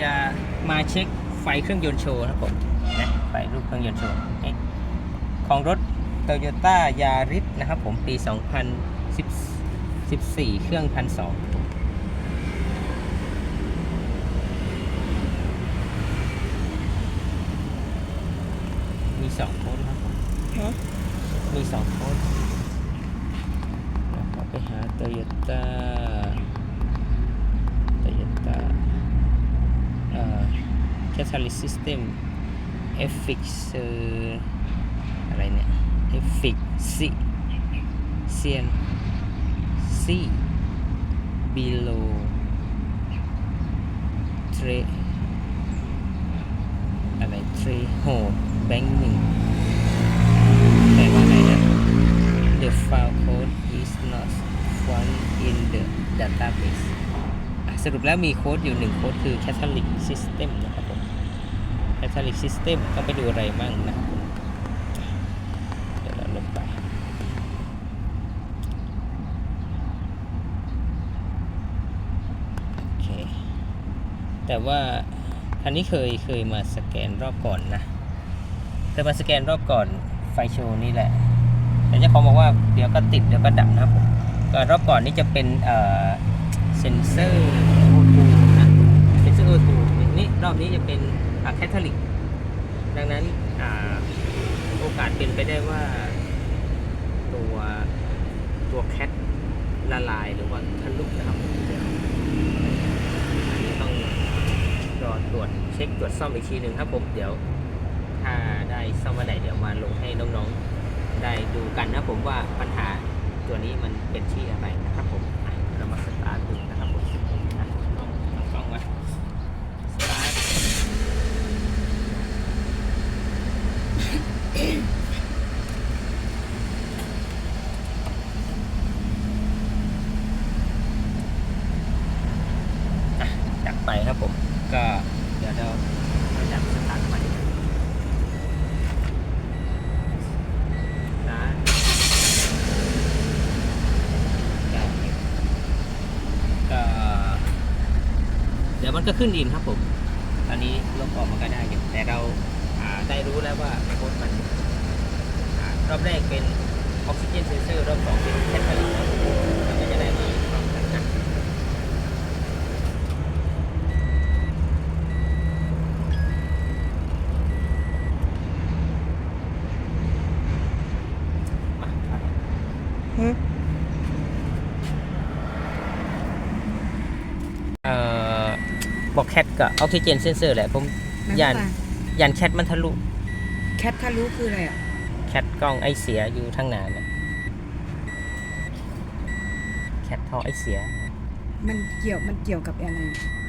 เช็คไฟเครื่องยนต์โชว์นะครับผมนะไฟรูปเครื่องยนต์โชว์นี่ของรถ Toyota Yaris นะครับผมปี 2014 เครื่องพันสองมีสองโค้ดครับผมฮะมีสองโค้ดเราไปหา Toyota Toyota เอ่อ Catalyst System FX เอ่อะไรเนี่ย FX C Cien C Below Tre อะไร Tre Ho Bank หนึ่งแปลว่าอะไรนะ The file code is not found in the database สรุปแล้วมีโค้ดอยู่หนึ่งโค้ดคือ Catholic System นะครับผม Catholic System ต้องไปดูอะไรมั่งนะครับผมเดี๋ยวเราลงไป โอเค แต่ว่าคันนี้เคยเคยมาสแกนรอบก่อนนะ เคยมาสแกนรอบก่อนไฟโชว์นี่แหละ แต่เจ้าของบอกว่าเดี๋ยวก็ติดเดี๋ยวก็ดับนะครับผมก็รอบก่อนนี่จะเป็นเอ่อเซนเซอร์โอทูนะ เซนเซอร์โอทูนี่รอบนี้จะเป็นอะ แคทอลิก ดังนั้นอโอกาสเป็นไปได้ว่าตัวตัวแคทละลายหรือว่าทะลุนะครับเดี๋ยวต้องรอตรวจเช็คตรวจซ่อมอีกทีหนึ่งครับผมเดี๋ยว ถ้าได้ซ่อมวันไหนเดี๋ยวมาลงให้น้องๆ ได้ดูกันนะผมว่าปัญหาตัวนี้มันเป็นที่อะไรนะครับผมเรามาสตาร์ทดูนะลองลองกล้องไว้สตาร์ทอะ จัดไปครับผม ก็เดี๋ยวเราเราจะสตาร์ทใหม่นะได้ก็เดี๋ยวมันก็ขึ้นอินครับผม ตอนนี้ลบออกมันก็ได้อยู่แต่เราอ่าได้รู้แล้วว่าโค้ดมันอ่ารอบแรกเป็นออกซิเจนเซนเซอร์รอบสองเป็นแคทาลิสมันก็จะได้มาพร้อมกันนะ มาครับ ฮึ เอ่อ บอกแคทกับออกซิเจนเซนเซอร์แหละผมแล้วยันป่ะยันแคทมันทะลุแคททะลุคืออะไรอะแคทกล้องไอเสียอยู่ทั้งหนานะแคทท่อไอเสีย มันเกี่ยวมันเกี่ยวกับอะไรอ